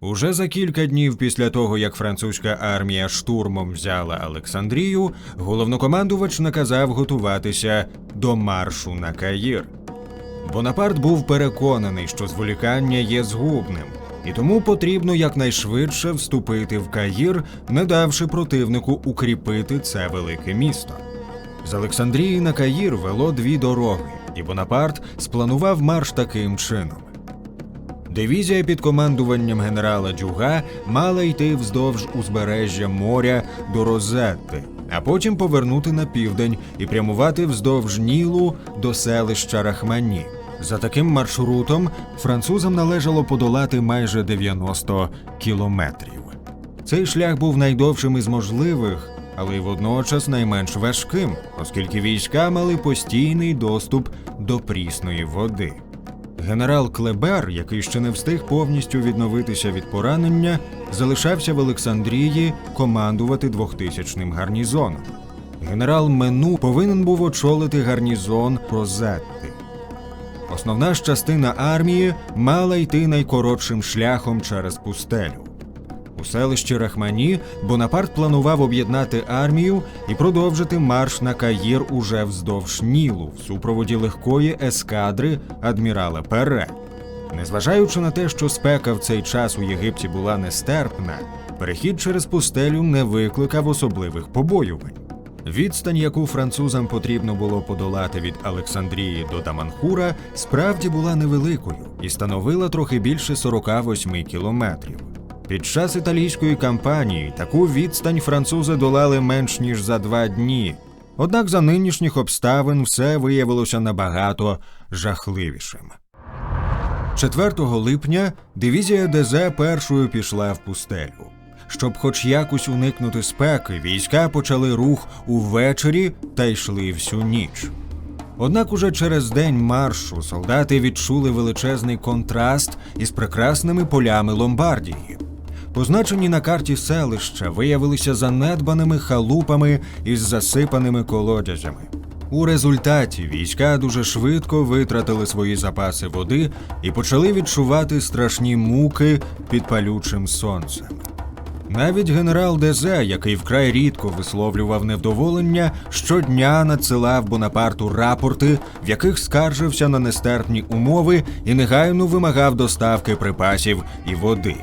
Уже за кілька днів після того, як французька армія штурмом взяла Олександрію, головнокомандувач наказав готуватися до маршу на Каїр. Бонапарт був переконаний, що зволікання є згубним, і тому потрібно якнайшвидше вступити в Каїр, не давши противнику укріпити це велике місто. З Олександрії на Каїр вело дві дороги, і Бонапарт спланував марш таким чином. Дивізія під командуванням генерала Дюга мала йти вздовж узбережжя моря до Розетти, а потім повернути на південь і прямувати вздовж Нілу до селища Рахмані. За таким маршрутом французам належало подолати майже 90 кілометрів. Цей шлях був найдовшим із можливих, але й водночас найменш важким, оскільки війська мали постійний доступ до прісної води. Генерал Клебер, який ще не встиг повністю відновитися від поранення, залишався в Олександрії командувати двохтисячним гарнізоном. Генерал Мену повинен був очолити гарнізон Розетти. Основна ж частина армії мала йти найкоротшим шляхом через пустелю. У селищі Рахмані Бонапарт планував об'єднати армію і продовжити марш на Каїр уже вздовж Нілу в супроводі легкої ескадри адмірала Пере. Незважаючи на те, що спека в цей час у Єгипті була нестерпна, перехід через пустелю не викликав особливих побоювань. Відстань, яку французам потрібно було подолати від Олександрії до Даманхура, справді була невеликою і становила трохи більше 48 кілометрів. Під час італійської кампанії таку відстань французи долали менш ніж за два дні. Однак за нинішніх обставин все виявилося набагато жахливішим. 4 липня дивізія ДЗ першою пішла в пустелю. Щоб хоч якось уникнути спеки, війська почали рух увечері та йшли всю ніч. Однак уже через день маршу солдати відчули величезний контраст із прекрасними полями Ломбардії. Позначені на карті селища виявилися занедбаними халупами із засипаними колодязями. У результаті війська дуже швидко витратили свої запаси води і почали відчувати страшні муки під палючим сонцем. Навіть генерал Дезе, який вкрай рідко висловлював невдоволення, щодня надсилав Бонапарту рапорти, в яких скаржився на нестерпні умови і негайно вимагав доставки припасів і води.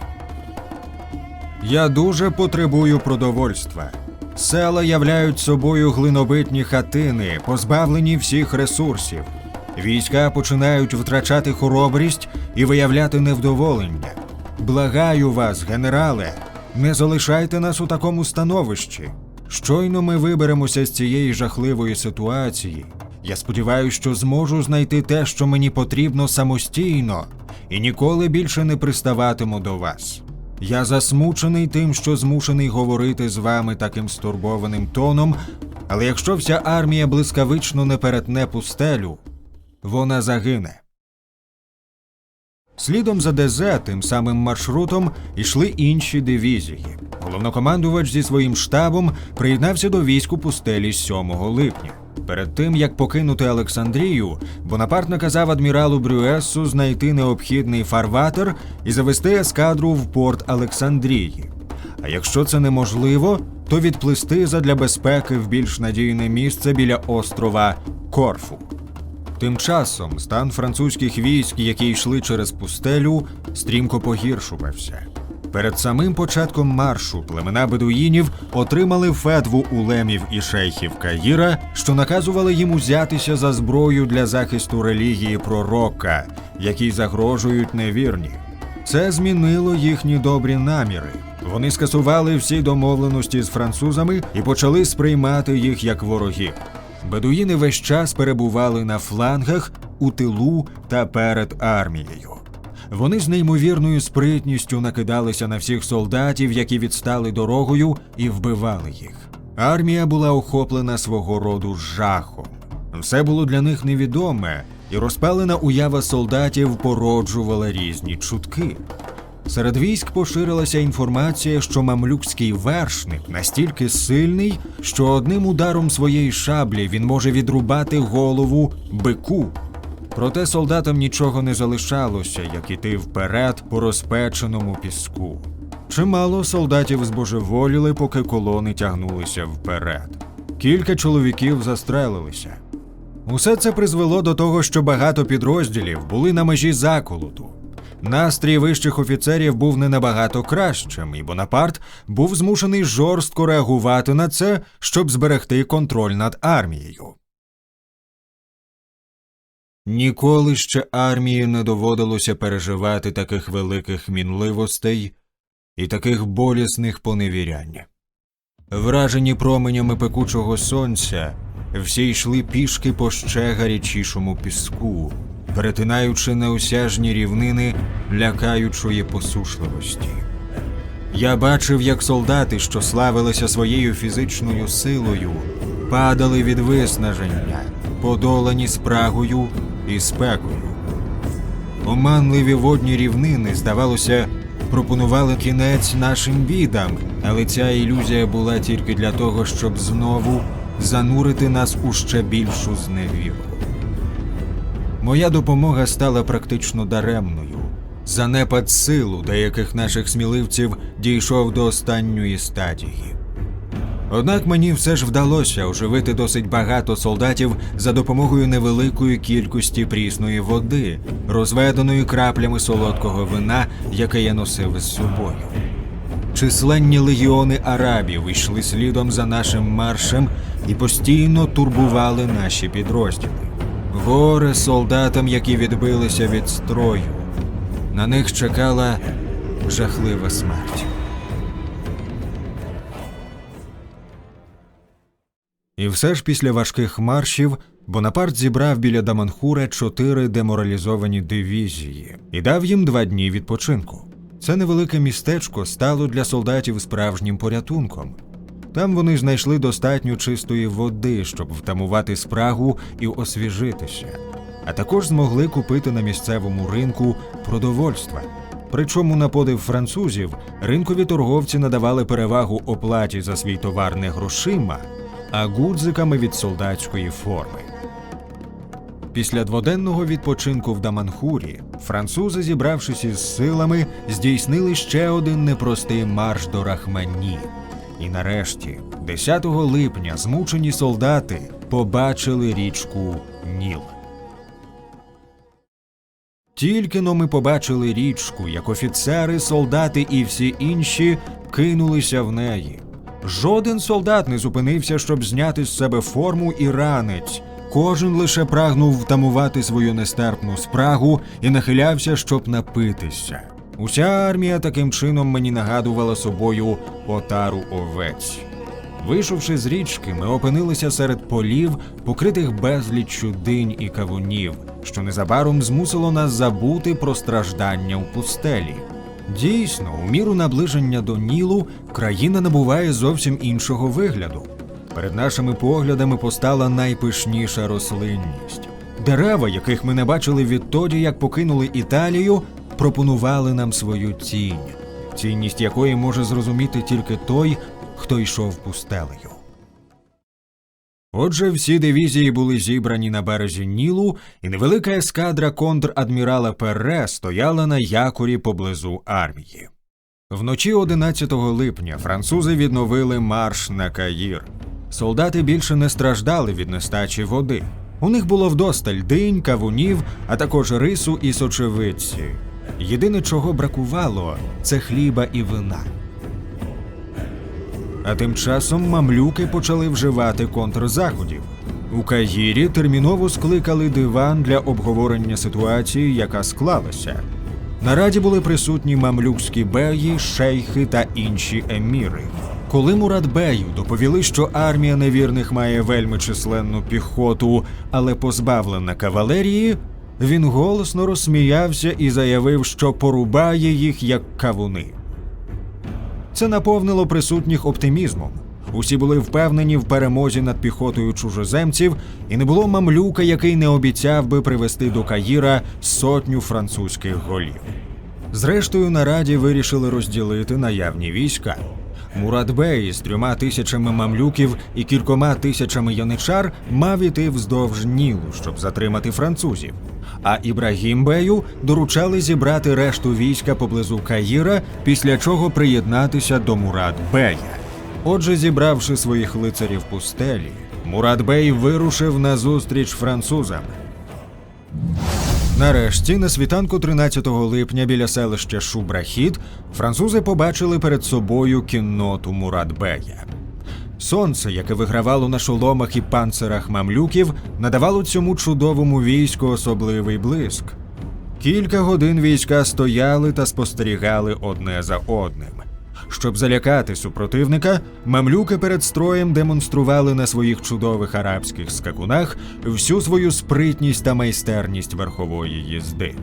Я дуже потребую продовольства. Села являють собою глинобитні хатини, позбавлені всіх ресурсів. Війська починають втрачати хоробрість і виявляти невдоволення. Благаю вас, генерале, не залишайте нас у такому становищі. Щойно ми виберемося з цієї жахливої ситуації. Я сподіваюся, що зможу знайти те, що мені потрібно самостійно, і ніколи більше не приставатиму до вас. Я засмучений тим, що змушений говорити з вами таким стурбованим тоном, але якщо вся армія блискавично не перетне пустелю, вона загине. Слідом за ДЗ тим самим маршрутом йшли інші дивізії. Головнокомандувач зі своїм штабом приєднався до військ у пустелі 7 липня. Перед тим як покинути Олександрію, Бонапарт наказав адміралу Брюесу знайти необхідний фарватер і завести ескадру в порт Олександрії. А якщо це неможливо, то відплисти задля безпеки в більш надійне місце біля острова Корфу. Тим часом стан французьких військ, які йшли через пустелю, стрімко погіршувався. Перед самим початком маршу племена бедуїнів отримали фетву улемів і шейхів Каїра, що наказували їм узятися за зброю для захисту релігії пророка, якій загрожують невірні. Це змінило їхні добрі наміри. Вони скасували всі домовленості з французами і почали сприймати їх як ворогів. Бедуїни весь час перебували на флангах, у тилу та перед армією. Вони з неймовірною спритністю накидалися на всіх солдатів, які відстали дорогою, і вбивали їх. Армія була охоплена свого роду жахом. Все було для них невідоме, і розпалена уява солдатів породжувала різні чутки. Серед військ поширилася інформація, що мамлюкський вершник настільки сильний, що одним ударом своєї шаблі він може відрубати голову бику. Проте солдатам нічого не залишалося, як іти вперед по розпеченому піску. Чимало солдатів збожеволіли, поки колони тягнулися вперед. Кілька чоловіків застрелилися. Усе це призвело до того, що багато підрозділів були на межі заколоту. Настрій вищих офіцерів був не набагато кращим, і Бонапарт був змушений жорстко реагувати на це, щоб зберегти контроль над армією. Ніколи ще армії не доводилося переживати таких великих мінливостей і таких болісних поневірянь. Вражені променями пекучого сонця, всі йшли пішки по ще гарячішому піску, перетинаючи неосяжні рівнини лякаючої посушливості. Я бачив, як солдати, що славилися своєю фізичною силою, падали від виснаження, подолані спрагою і спекою. Оманливі водні рівнини, здавалося, пропонували кінець нашим бідам, але ця ілюзія була тільки для того, щоб знову занурити нас у ще більшу зневіру. Моя допомога стала практично даремною. Занепад сил у деяких наших сміливців дійшов до останньої стадії. Однак мені все ж вдалося оживити досить багато солдатів за допомогою невеликої кількості прісної води, розведеної краплями солодкого вина, яке я носив із собою. Численні легіони арабів йшли слідом за нашим маршем і постійно турбували наші підрозділи. Горе солдатам, які відбилися від строю. На них чекала жахлива смерть. І все ж після важких маршів Бонапарт зібрав біля Даманхура чотири деморалізовані дивізії і дав їм два дні відпочинку. Це невелике містечко стало для солдатів справжнім порятунком. Там вони знайшли достатньо чистої води, щоб втамувати спрагу і освіжитися, а також змогли купити на місцевому ринку продовольства. Причому на подив французів ринкові торговці надавали перевагу оплаті за свій товар не грошима, а гудзиками від солдатської форми. Після дводенного відпочинку в Даманхурі французи, зібравшись із силами, здійснили ще один непростий марш до Рахмані. І нарешті, 10 липня, змучені солдати побачили річку Ніл. Тільки но ми побачили річку, як офіцери, солдати і всі інші кинулися в неї. Жоден солдат не зупинився, щоб зняти з себе форму і ранець. Кожен лише прагнув втамувати свою нестерпну спрагу і нахилявся, щоб напитися. Уся армія таким чином мені нагадувала собою отару овець. Вийшовши з річки, ми опинилися серед полів, покритих безліччю динь і кавунів, що незабаром змусило нас забути про страждання у пустелі. Дійсно, у міру наближення до Нілу країна набуває зовсім іншого вигляду. Перед нашими поглядами постала найпишніша рослинність. Дерева, яких ми не бачили відтоді, як покинули Італію, пропонували нам свою тінь, цінність якої може зрозуміти тільки той, хто йшов пустелею. Отже, всі дивізії були зібрані на березі Нілу, і невелика ескадра контр-адмірала Перре стояла на якорі поблизу армії. Вночі 11 липня французи відновили марш на Каїр. Солдати більше не страждали від нестачі води. У них було вдосталь динь, кавунів, а також рису і сочевиці. Єдине, чого бракувало, це хліба і вина. А тим часом мамлюки почали вживати контрзаходів. У Каїрі терміново скликали диван для обговорення ситуації, яка склалася. На раді були присутні мамлюкські беї, шейхи та інші еміри. Коли Мурадбею доповіли, що армія невірних має вельми численну піхоту, але позбавлена кавалерії, він голосно розсміявся і заявив, що порубає їх як кавуни. Це наповнило присутніх оптимізмом. Усі були впевнені в перемозі над піхотою чужоземців, і не було мамлюка, який не обіцяв би привести до Каїра сотню французьких голів. Зрештою, на раді вирішили розділити наявні війська. Мурадбей з трьома тисячами мамлюків і кількома тисячами яничар мав іти вздовж Нілу, щоб затримати французів. А Ібрагім Бею доручали зібрати решту війська поблизу Каїра, після чого приєднатися до Мурад Бея. Отже, зібравши своїх лицарів пустелі, Мурад Бей вирушив на зустріч французам. Нарешті, на світанку 13 липня біля селища Шубрахіт, французи побачили перед собою кінноту Мурадбея. Сонце, яке вигравало на шоломах і панцирах мамлюків, надавало цьому чудовому війську особливий блиск. Кілька годин війська стояли та спостерігали одне за одним. Щоб залякати супротивника, мамлюки перед строєм демонстрували на своїх чудових арабських скакунах всю свою спритність та майстерність верхової їзди.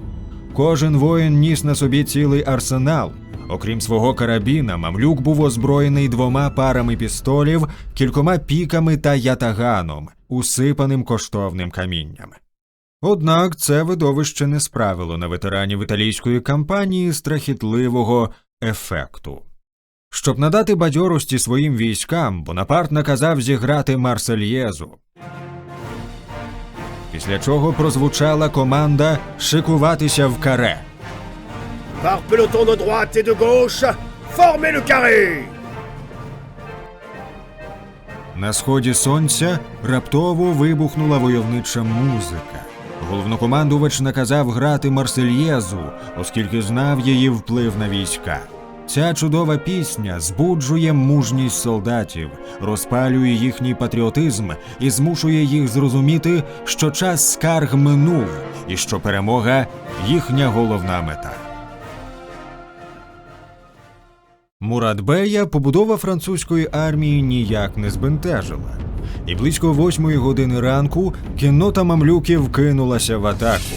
Кожен воїн ніс на собі цілий арсенал. Окрім свого карабіна, мамлюк був озброєний двома парами пістолів, кількома піками та ятаганом, усипаним коштовним камінням. Однак це видовище не справило на ветеранів італійської кампанії страхітливого ефекту. Щоб надати бадьорості своїм військам, Бонапарт наказав зіграти Марсельєзу. Після чого прозвучала команда шикуватися в каре. Par peloton de droite et de gauche, formez le На сході сонця раптово вибухнула войовнича музика. Головнокомандувач наказав грати Марсельєзу, оскільки знав її вплив на війська. Ця чудова пісня збуджує мужність солдатів, розпалює їхній патріотизм і змушує їх зрозуміти, що час скарг минув і що перемога їхня головна мета. Мурадбея побудова французької армії ніяк не збентежила. І близько восьмої години ранку кіннота мамлюків кинулася в атаку.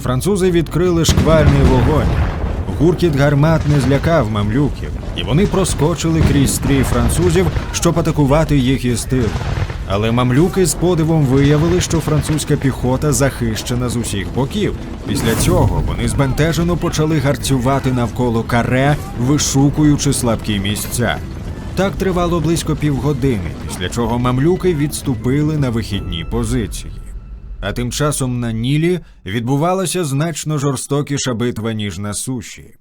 Французи відкрили шквальний вогонь. Гуркіт гармат не злякав мамлюків, і вони проскочили крізь стрій французів, щоб атакувати їх із тилу. Але мамлюки з подивом виявили, що французька піхота захищена з усіх боків. Після цього вони збентежено почали гарцювати навколо каре, вишукуючи слабкі місця. Так тривало близько півгодини, після чого мамлюки відступили на вихідні позиції. А тим часом на Нілі відбувалася значно жорстокіша битва, ніж на суші.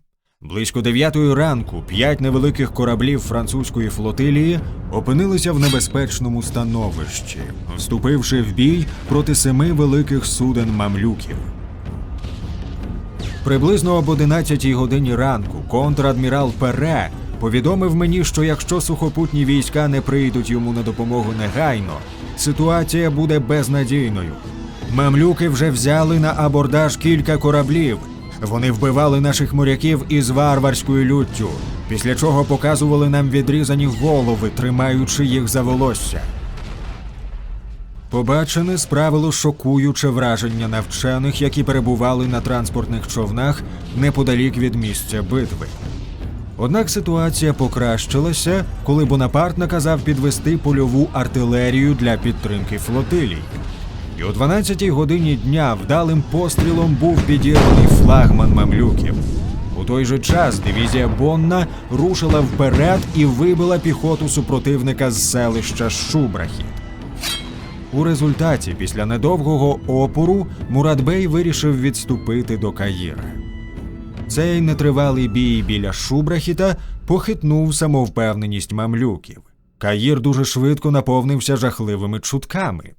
Близько дев'ятої ранку п'ять невеликих кораблів французької флотилії опинилися в небезпечному становищі, вступивши в бій проти семи великих суден мамлюків. Приблизно об 11 годині ранку контрадмірал Пере повідомив мені, що якщо сухопутні війська не прийдуть йому на допомогу негайно, ситуація буде безнадійною. Мамлюки вже взяли на абордаж кілька кораблів. Вони вбивали наших моряків із варварською люттю, після чого показували нам відрізані голови, тримаючи їх за волосся. Побачене справило шокуюче враження на вчених, які перебували на транспортних човнах неподалік від місця битви. Однак ситуація покращилася, коли Бонапарт наказав підвести польову артилерію для підтримки флотилій. О 12-й годині дня вдалим пострілом був підірваний флагман мамлюків. У той же час дивізія Бонна рушила вперед і вибила піхоту супротивника з селища Шубрахіт. У результаті, після недовгого опору, Мурадбей вирішив відступити до Каїра. Цей нетривалий бій біля Шубрахіта похитнув самовпевненість мамлюків. Каїр дуже швидко наповнився жахливими чутками.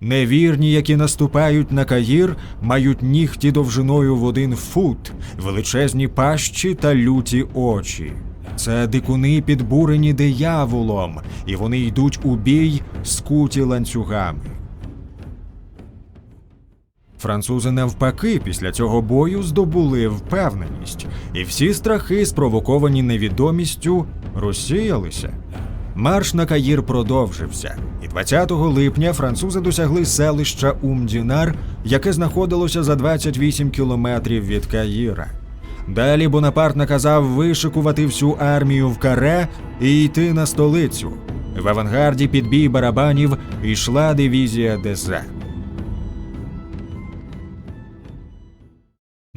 Невірні, які наступають на Каїр, мають нігті довжиною в один фут, величезні пащі та люті очі. Це дикуни підбурені дияволом, і вони йдуть у бій, скуті ланцюгами. Французи навпаки після цього бою здобули впевненість, і всі страхи, спровоковані невідомістю, розсіялися. Марш на Каїр продовжився, і 20 липня французи досягли селища Умдінар, яке знаходилося за 28 кілометрів від Каїра. Далі Бонапарт наказав вишикувати всю армію в каре і йти на столицю. В авангарді під бій барабанів йшла дивізія Дезе.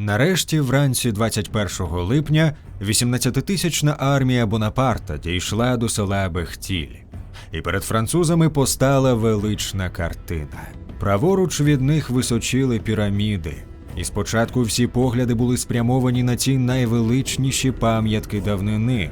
Нарешті, вранці 21 липня, 18-тисячна армія Бонапарта дійшла до села Бехтіль, і перед французами постала велична картина. Праворуч від них височили піраміди, і спочатку всі погляди були спрямовані на ці найвеличніші пам'ятки давнини.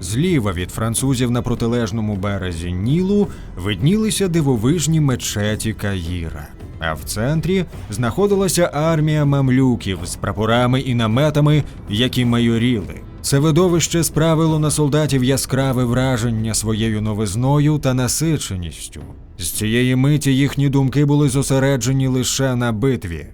Зліва від французів на протилежному березі Нілу виднілися дивовижні мечеті Каїра. А в центрі знаходилася армія мамлюків з прапорами і наметами, які майоріли. Це видовище справило на солдатів яскраве враження своєю новизною та насиченістю. З цієї миті їхні думки були зосереджені лише на битві.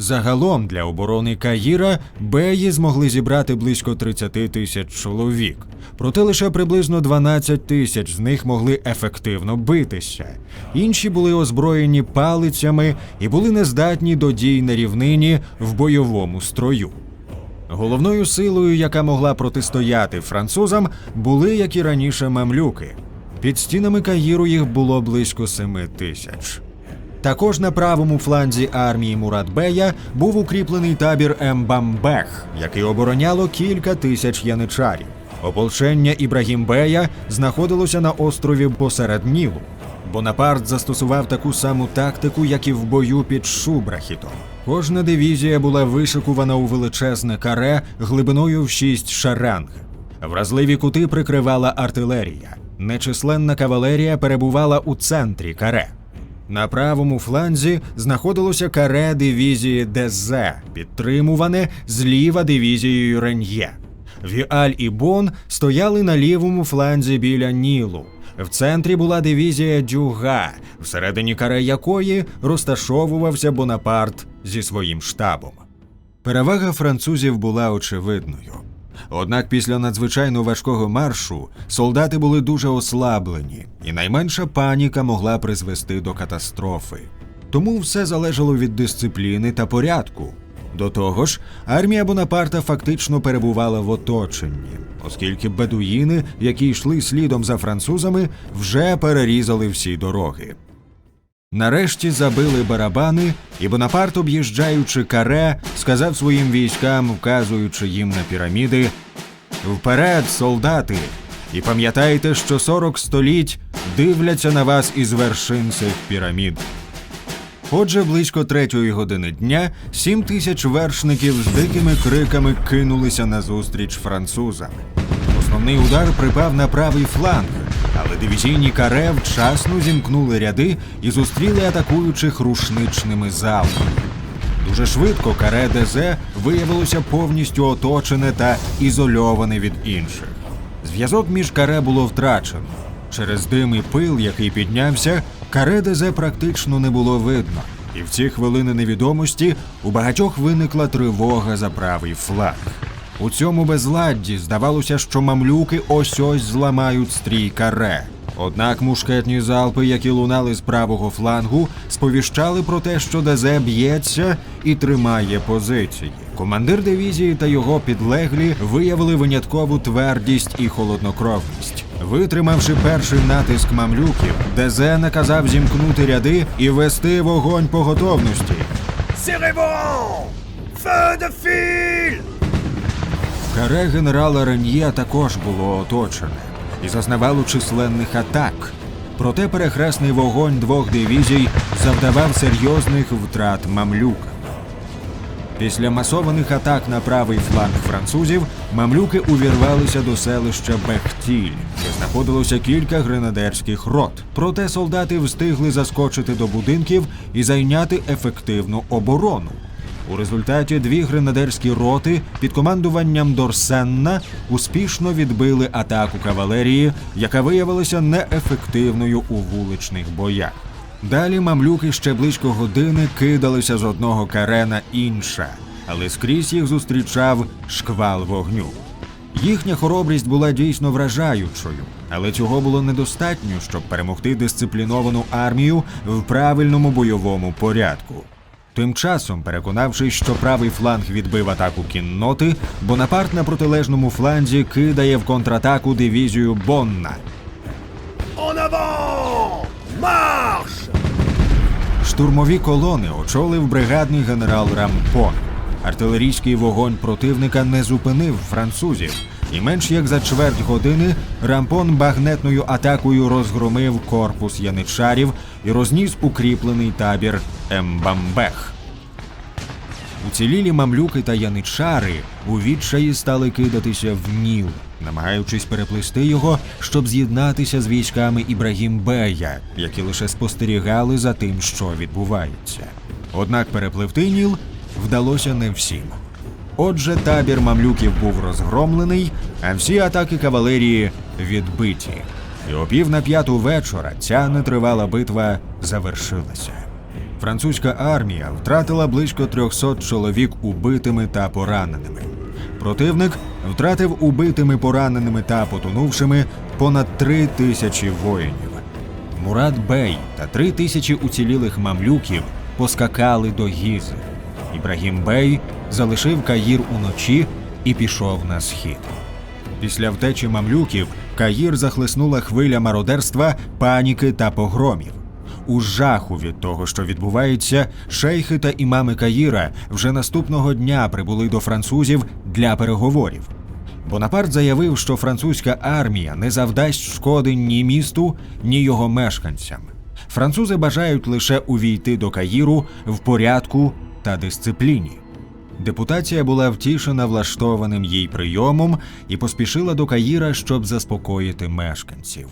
Загалом для оборони Каїра беї змогли зібрати близько 30 тисяч чоловік, проте лише приблизно 12 тисяч з них могли ефективно битися. Інші були озброєні палицями і були нездатні до дій на рівнині в бойовому строю. Головною силою, яка могла протистояти французам, були, як і раніше, мамлюки. Під стінами Каїру їх було близько семи тисяч. Також на правому фланзі армії Муратбея був укріплений табір Ембамбех, який обороняло кілька тисяч яничарів. Ополчення Ібрагімбея знаходилося на острові посеред Нілу. Бонапарт застосував таку саму тактику, як і в бою під Шубрахітом. Кожна дивізія була вишикувана у величезне каре глибиною в шість шаранг. Вразливі кути прикривала артилерія. Нечисленна кавалерія перебувала у центрі каре. На правому фланзі знаходилося каре дивізії ДЗ, підтримуване зліва дивізією Рен'є. Віаль і Бон стояли на лівому фланзі біля Нілу. В центрі була дивізія Дюга, всередині каре якої розташовувався Бонапарт зі своїм штабом. Перевага французів була очевидною. Однак після надзвичайно важкого маршу солдати були дуже ослаблені, і найменша паніка могла призвести до катастрофи. Тому все залежало від дисципліни та порядку. До того ж, армія Бонапарта фактично перебувала в оточенні, оскільки бедуїни, які йшли слідом за французами, вже перерізали всі дороги. Нарешті забили барабани, і Бонапарт, об'їжджаючи каре, сказав своїм військам, вказуючи їм на піраміди: Вперед, солдати! І пам'ятайте, що 40 століть дивляться на вас із вершин цих пірамід. Отже, близько третьої години дня сім тисяч вершників з дикими криками кинулися назустріч французам. Основний удар припав на правий фланг, але дивізійні каре вчасно зімкнули ряди і зустріли атакуючих рушничними залпами. Дуже швидко каре ДЗ виявилося повністю оточене та ізольоване від інших. Зв'язок між каре було втрачено. Через дим і пил, який піднявся, каре ДЗ практично не було видно. І в ці хвилини невідомості у багатьох виникла тривога за правий фланг. У цьому безладді здавалося, що мамлюки ось ось зламають стрій каре. Однак мушкетні залпи, які лунали з правого флангу, сповіщали про те, що ДЗ б'ється і тримає позиції. Командир дивізії та його підлеглі виявили виняткову твердість і холоднокровність. Витримавши перший натиск мамлюків, ДЗ наказав зімкнути ряди і вести вогонь по готовності. De file Каре генерала Рен'є також було оточене і зазнавало численних атак. Проте перехресний вогонь двох дивізій завдавав серйозних втрат мамлюкам. Після масованих атак на правий фланг французів мамлюки увірвалися до селища Бехтіль, де знаходилося кілька гренадерських рот. Проте солдати встигли заскочити до будинків і зайняти ефективну оборону. У результаті дві гренадерські роти під командуванням Дорсенна успішно відбили атаку кавалерії, яка виявилася неефективною у вуличних боях. Далі мамлюки ще близько години кидалися з одного каре на інше, але скрізь їх зустрічав шквал вогню. Їхня хоробрість була дійсно вражаючою, але цього було недостатньо, щоб перемогти дисципліновану армію в правильному бойовому порядку. Тим часом, переконавшись, що правий фланг відбив атаку кінноти, Бонапарт на протилежному фланзі кидає в контратаку дивізію Бонна. Avant Штурмові колони очолив бригадний генерал Рампон. Артилерійський вогонь противника не зупинив французів, і менш як за чверть години Рампон багнетною атакою розгромив корпус яничарів і розніс укріплений табір Ембамбех. Уцілілі мамлюки та яничари у відчаї стали кидатися в Ніл, намагаючись переплисти його, щоб з'єднатися з військами Ібрагімбея, які лише спостерігали за тим, що відбувається. Однак перепливти Ніл вдалося не всім. Отже, табір мамлюків був розгромлений, а всі атаки кавалерії відбиті. І о пів на п'яту вечора ця нетривала битва завершилася. Французька армія втратила близько 300 чоловік убитими та пораненими. Противник втратив убитими, пораненими та потонувшими понад три тисячі воїнів. Мурат Бей та три тисячі уцілілих мамлюків поскакали до Гізи. Ібрагім Бей залишив Каїр уночі і пішов на схід. Після втечі мамлюків Каїр захлеснула хвиля мародерства, паніки та погромів. У жаху від того, що відбувається, шейхи та імами Каїра вже наступного дня прибули до французів для переговорів. Бонапарт заявив, що французька армія не завдасть шкоди ні місту, ні його мешканцям. Французи бажають лише увійти до Каїру в порядку та дисципліні. Депутація була втішена влаштованим їй прийомом і поспішила до Каїра, щоб заспокоїти мешканців.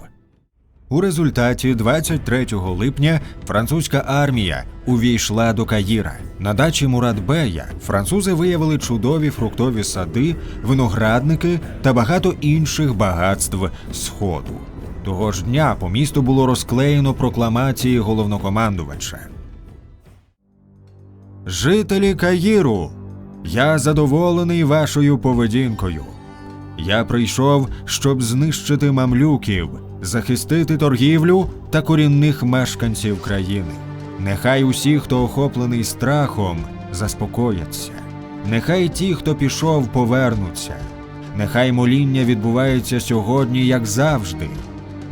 У результаті 23 липня французька армія увійшла до Каїра. На дачі Мурадбея французи виявили чудові фруктові сади, виноградники та багато інших багатств Сходу. Того ж дня по місту було розклеєно прокламації головнокомандувача. Жителі Каїру, я задоволений вашою поведінкою. Я прийшов, щоб знищити мамлюків, захистити торгівлю та корінних мешканців країни. Нехай усі, хто охоплений страхом, заспокояться. Нехай ті, хто пішов, повернуться. Нехай моління відбувається сьогодні, як завжди.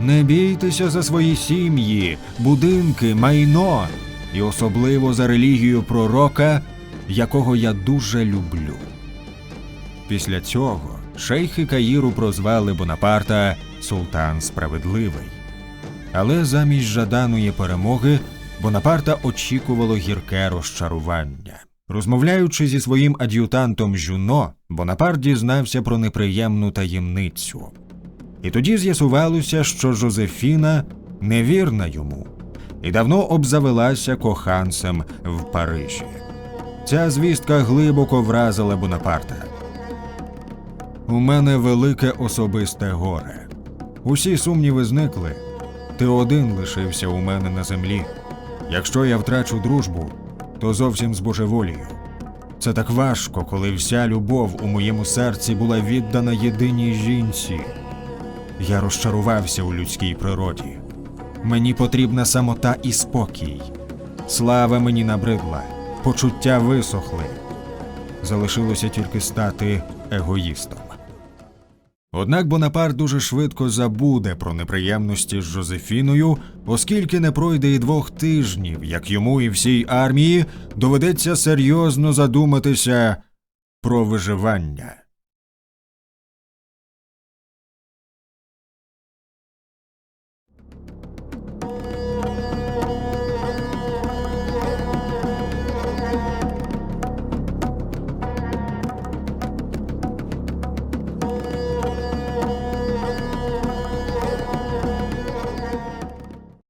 Не бійтеся за свої сім'ї, будинки, майно і особливо за релігію пророка, якого я дуже люблю. Після цього шейхи Каїру прозвали Бонапарта Султан Справедливий. Але замість жаданої перемоги Бонапарта очікувало гірке розчарування. Розмовляючи зі своїм ад'ютантом Жюно, Бонапарт дізнався про неприємну таємницю. І тоді з'ясувалося, що Жозефіна невірна йому і давно обзавелася коханцем в Парижі. Ця звістка глибоко вразила Бонапарта. У мене велике особисте горе. Усі сумніви зникли. Ти один лишився у мене на землі. Якщо я втрачу дружбу, то зовсім збожеволію. Це так важко, коли вся любов у моєму серці була віддана єдиній жінці. Я розчарувався у людській природі. Мені потрібна самота і спокій. Слава мені набридла, почуття висохли. Залишилося тільки стати егоїстом. Однак Бонапарт дуже швидко забуде про неприємності з Жозефіною, оскільки не пройде і двох тижнів, як йому і всій армії доведеться серйозно задуматися про виживання.